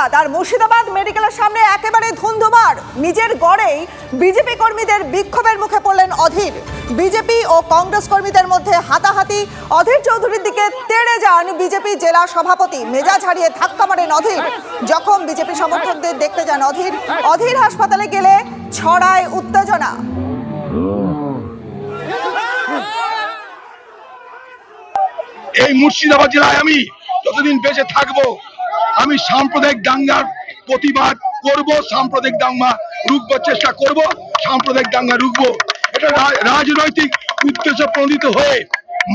মুর্শিদাবাদ আর মুর্শিদাবাদ মেডিকেলের সামনে একেবারে ধুন্ধুমার। নিজের গড়েই বিজেপি কর্মীদের বিক্ষোভের মুখে পড়লেন অধীর। বিজেপি ও কংগ্রেস কর্মীদের মধ্যে হাতাহাতি। অধীর চৌধুরীর দিকে তেড়ে যান বিজেপি জেলা সভাপতি। মেজাজ হারিয়ে ধাক্কা মারেন অধীর। যখন বিজেপি সমর্থকদের দেখতে যান অধীর অধীর হাসপাতালে গেলে ছড়ায় উত্তেজনা। এই মুর্শিদাবাদ জেলায় আমি যতদিন বেঁচে থাকব আমি সাম্প্রদায়িক দাঙ্গার প্রতিবাদ করব, সাম্প্রদায়িক দাঙ্গা রুখবার চেষ্টা করব, সাম্প্রদায়িক দাঙ্গা রুখবো। এটা রাজনৈতিক উদ্দেশ্য প্রণীত হয়ে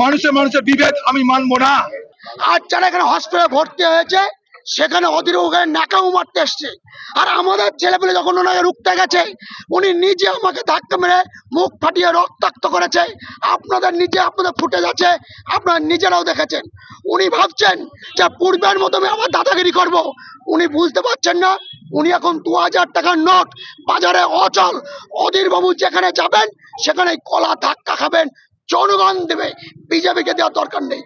মানুষের মানুষের বিভেদ আমি মানবো না। আর যারা এখানে হসপিটালে ভর্তি হয়েছে সেখানে অধীর ওখানে নাকাও মারতে এসছে। আর আমাদের ছেলেপেলে যখন ওনাকে রুখতে গেছে, উনি নিজে আমাকে ধাক্কা মেরে মুখ ফাটিয়ে রক্তাক্ত করেছে। আপনাদের নিজে আপনাদের ফুটে যাচ্ছে আপনারা নিজেরাও দেখেছেন। উনি ভাবছেন যে পূর্বের মতো আমি আবার দাদাগিরি করব। উনি বুঝতে পারছেন না, উনি এখন দু হাজার টাকার নোট, বাজারে অচল। অধীর বাবু যেখানে যাবেন সেখানে কলা ধাক্কা খাবেন, জনগণ দেবে। বিজেপিকে দেওয়ার দরকার নেই।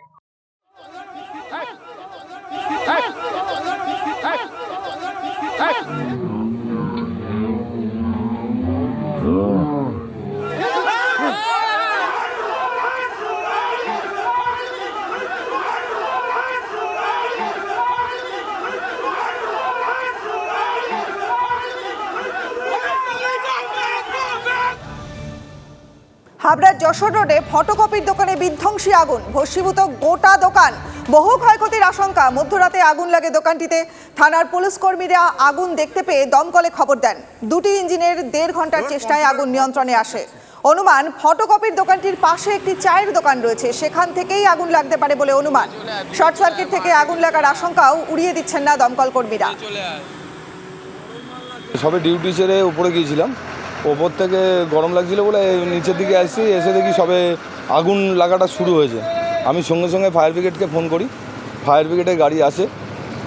হাবড়ার যশোর রোডে ফটোকপির দোকানে বিধ্বংসী আগুন। ভস্মীভূত গোটা দোকান। বহু ক্ষয়ক্ষতির আশঙ্কা। মধ্যরাতে আগুন লাগে দোকানটিতে। থানার পুলিশ কর্মীরা আগুন দেখতে পেয়ে দমকলে খবর দেন। দুটি ইঞ্জিনের দেড় ঘণ্টার চেষ্টায় আগুন নিয়ন্ত্রণে আসে। অনুমান, ফটোকপির দোকানটির পাশে একটি চায়ের দোকান রয়েছে। সেখান থেকেই আগুন লাগতে পারে বলে অনুমান। শর্ট সার্কিট থেকে আগুন লাগার আশঙ্কাও উড়িয়ে দিচ্ছেন না দমকল কর্মীরা। সবে ডিউটি ছেড়ে উপরে গিয়েছিলাম। ওপর থেকে গরম লাগছিল বলে নিচের দিকে আসছি, এসে দেখি সবে আগুন লাগাটা শুরু হয়েছে। আমি সঙ্গে সঙ্গে ফায়ার ব্রিগেডকে ফোন করি। ফায়ার ব্রিগেডের গাড়ি আসে।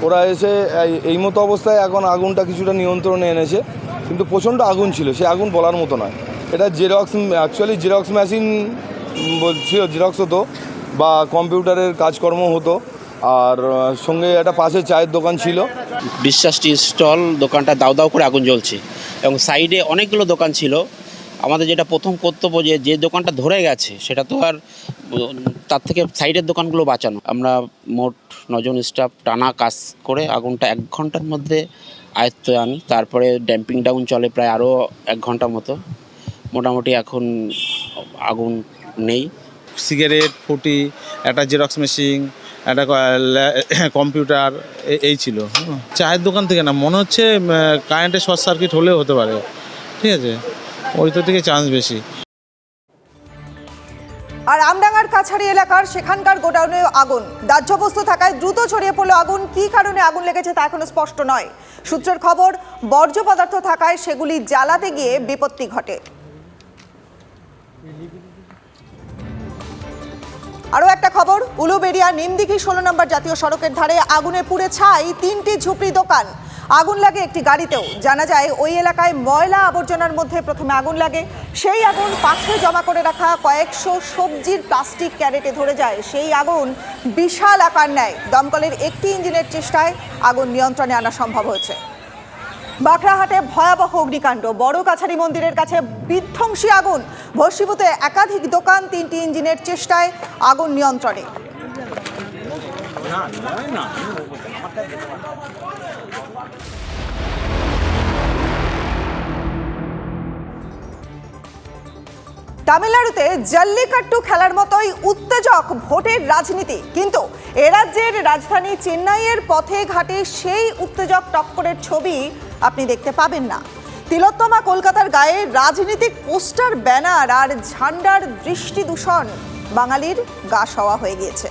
ওরা এসে এই- মতো অবস্থায় এখন আগুনটা কিছুটা নিয়ন্ত্রণে এনেছে। কিন্তু প্রচণ্ড আগুন ছিল, সে আগুন বলার মতো নয়। এটা জেরক্স অ্যাকচুয়ালি জেরক্স মেশিন ছিল জেরক্স হতো বা কম্পিউটারের কাজকর্ম হতো। আর, সঙ্গে একটা পাশে চায়ের দোকান ছিল। বিশ্বাস স্টল দোকানটা দাউ দাউ করে আগুন জ্বলছে। এবং সাইডে অনেকগুলো দোকান ছিল। আমাদের যেটা প্রথম কর্তব্য যে যে দোকানটা ধরে গেছে, সেটা তো আর, তার থেকে সাইডের দোকানগুলো বাঁচানো। আমরা মোট নজন স্টাফ টানা কাজ করে আগুনটা এক ঘণ্টার মধ্যে আয়ত্তে আনি। তারপরে ড্যাম্পিং ডাউন চলে প্রায় আরও এক ঘণ্টা মতো। মোটামুটি এখন আগুন নেই। সিগারেট ফুটি একটা জেরক্স মেশিন একটা কম্পিউটার এই ছিল। চায়ের দোকান থেকে না, মনে হচ্ছে কারেন্টের শর্ট সার্কিট হলেও হতে পারে। ঠিক আছে? ওই তো থেকে চান্স বেশি। আর আমডাঙ্গার কাছাড়ি এলাকার সেখানকার গোডাউনে আগুন। দাহ্যবস্তু থাকায় দ্রুত ছড়িয়ে পড়ল আগুন। কী কারণে আগুন লেগেছে তা এখনও স্পষ্ট নয়। সূত্রের খবর, বর্জ্য পদার্থ থাকায় সেগুলি জ্বালাতে গিয়ে বিপত্তি ঘটে। আরও একটা খবর, উলুবেড়িয়া নিমদিঘি ষোলো নম্বর জাতীয় সড়কের ধারে আগুনে পুড়ে ছাই তিনটি ঝুপড়ি দোকান। আগুন লাগে একটি গাড়িতেও। জানা যায়, ওই এলাকায় ময়লা আবর্জনার মধ্যে প্রথমে আগুন লাগে। সেই আগুন পাশে জমা করে রাখা কয়েকশো সবজির প্লাস্টিক ক্যারেটে ধরে যায়। সেই আগুন বিশাল আকার নেয়। দমকলের একটি ইঞ্জিনের চেষ্টায় আগুন নিয়ন্ত্রণে আনা সম্ভব হয়েছে। বাঁকড়াহাটে ভয়াবহ অগ্নিকাণ্ড। বড় কাছারি মন্দিরের কাছে বিধ্বংসী আগুন। ভস্মীভূত একাধিক দোকান তিনটি ইঞ্জিনের চেষ্টায় আগুন নিয়ন্ত্রণে। তামিলনাড়ুতে জল্লিকাট্টু খেলার মতোই উত্তেজক ভোটের রাজনীতি। কিন্তু এ রাজ্যের রাজধানী চেন্নাইয়ের পথে ঘাটে সেই উত্তেজক টক্করের ছবি আপনি দেখতে পাবেন না। তিলোত্তমা কলকাতার গায়ে রাজনীতিক পোস্টার, ব্যানার আর ঝান্ডার দৃষ্টি দূষণ বাঙালির গা সওয়া হয়ে গিয়েছে।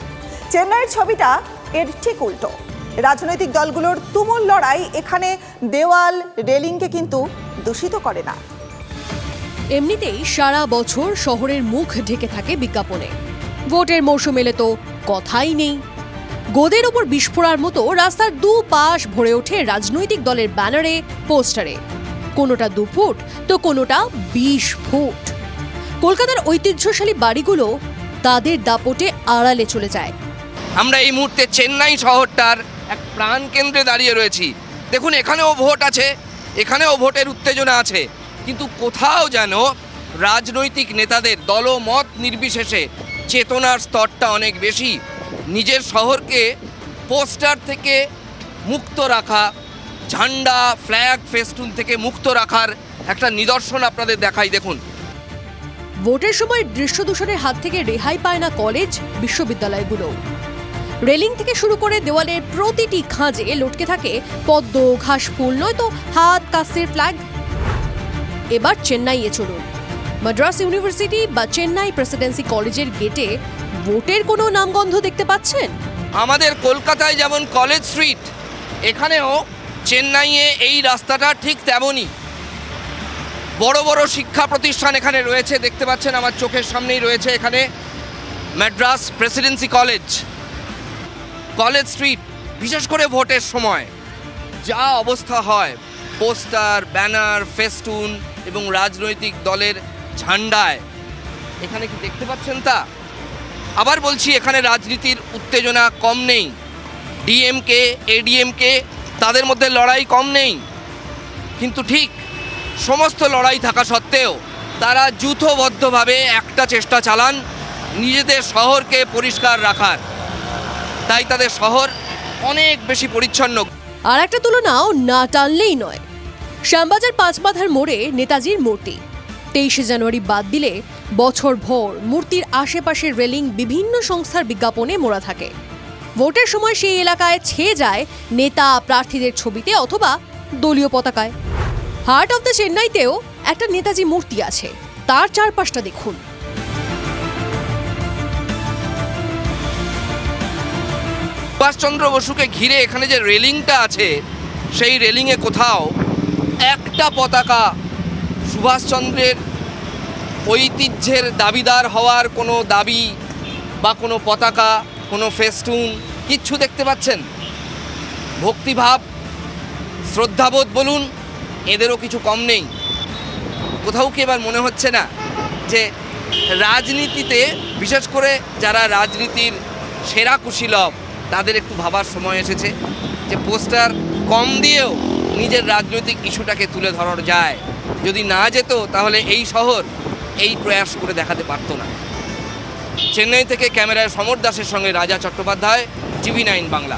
চেন্নাইয়ের ছবিটা এর ঠিক উল্টো। রাজনৈতিক দলগুলোর তুমুল লড়াই এখানে দেওয়াল, রেলিংকে কিন্তু দূষিত করে না। এমনিতেই সারা বছর শহরের মুখ ঢেকে থাকে বিজ্ঞাপনে। ভোটের মরশুম এলে তো কথাই নেই। গোদের ওপর বিস্ফোরার মতো রাস্তার দু পাশ ভরে ওঠে রাজনৈতিক দলের ব্যানারে, পোস্টারে। কোনোটা দু ফুট তো কোনোটা বিশ ফুট। কলকাতার ঐতিহ্যশালী বাড়িগুলো তাদের দাপটে আড়ালে চলে যায়। আমরা এই মুহূর্তে চেন্নাই শহরটার এক প্রাণ কেন্দ্রে দাঁড়িয়ে রয়েছি। দেখুন, এখানেও ভোট আছে, এখানেও ভোটের উত্তেজনা আছে। কিন্তু কোথাও যেন রাজনৈতিক নেতাদের দলমত নির্বিশেষে চেতনার স্তরটা অনেক বেশি। নিজের শহরকে পোস্টার থেকে মুক্ত রাখা, ঝান্ডা ফ্ল্যাগ ফেস্টুন থেকে মুক্ত রাখার একটা নিদর্শন আপনাদের দেখাই, দেখুন। ভোটের সময় দৃশ্য দূষণের হাত থেকে রেহাই পায় না কলেজ, বিশ্ববিদ্যালয়গুলো। রেলিং থেকে শুরু করে দেওয়ালের প্রতিটি খাঁজে লটকে থাকে পদ্ম, ঘাস ঘাসফুল নয়তো হাত, কাস্তের ফ্ল্যাগ এবার চেন্নাইয়ে চলুন। মাদ্রাস ইউনিভার্সিটি বা চেন্নাই প্রেসিডেন্সি কলেজের গেটে ভোটের কোনো নামগন্ধ দেখতে পাচ্ছেন? আমাদের কলকাতায় যেমন কলেজ স্ট্রিট, এখানেও চেন্নাইয়ে এই রাস্তাটা ঠিক তেমনই। বড় বড় শিক্ষা প্রতিষ্ঠান এখানে রয়েছে, দেখতে পাচ্ছেন আমার চোখের সামনেই রয়েছে এখানে Madras presidency college. College street, বিশেষ করে ভোটের সময়। যা অবস্থা হয়, পোস্টার, ব্যানার, ফেস্টুন এবং রাজনৈতিক দলের ঝান্ডায়। এখানে কি দেখতে পাচ্ছেন তা? আবার বলছি, এখানে রাজনীতির উত্তেজনা কম নেই। ডিএমকে, এডিএমকে, তাদের মধ্যে লড়াই কম নেই। কিন্তু ঠিক সমস্ত লড়াই থাকা সত্ত্বেও তারা যুথবদ্ধভাবে একটা চেষ্টা চালান, নিজেদের শহরকে পরিষ্কার রাখার। তাই তাদের শহর অনেক বেশি পরিচ্ছন্ন। আর একটা তুলনাও না টানলেই নয়। শ্যামবাজার পাঁচমাথার মোড়ে নেতাজির মূর্তি। তেইশে জানুয়ারি বাদ দিলে বছর ভর মূর্তির আশেপাশের রেলিং বিভিন্ন সংস্থার বিজ্ঞাপনে মোড়া থাকে। ভোটের সময় সেই এলাকায় ছেয়ে যায় নেতা প্রার্থীদের ছবিতে অথবা দলীয় পতাকায়। হার্ট অফ দ্য চেন্নাইতেও একটা নেতাজি মূর্তি আছে, তার চারপাশটা দেখুন। সুভাষচন্দ্র বসুকে ঘিরে এখানে যে রেলিংটা আছে, সেই রেলিংয়ে কোথাও একটা পতাকা সুভাষচন্দ্রের ঐতিহ্যের দাবিদার হওয়ার কোনো দাবি বা কোনো পতাকা, কোনো ফেস্টুন কিচ্ছু দেখতে পাচ্ছেন? ভক্তিভাব, শ্রদ্ধাবোধ বলুন, এদেরও কিছু কম নেই। কোথাও কি এবার মনে হচ্ছে না যে রাজনীতিতে, বিশেষ করে যারা রাজনীতির সেরা কুশীলভ তাদের একটু ভাবার সময় এসেছে যে পোস্টার কম দিয়েও নিজের রাজনৈতিক ইস্যুটাকে তুলে ধরার যায়। যদি না যেত, তাহলে এই শহর এই প্রয়াস করে দেখাতে পারত না। চেন্নাই থেকে ক্যামেরায় সমর দাসের সঙ্গে রাজা চট্টোপাধ্যায়, টিভি নাইন বাংলা।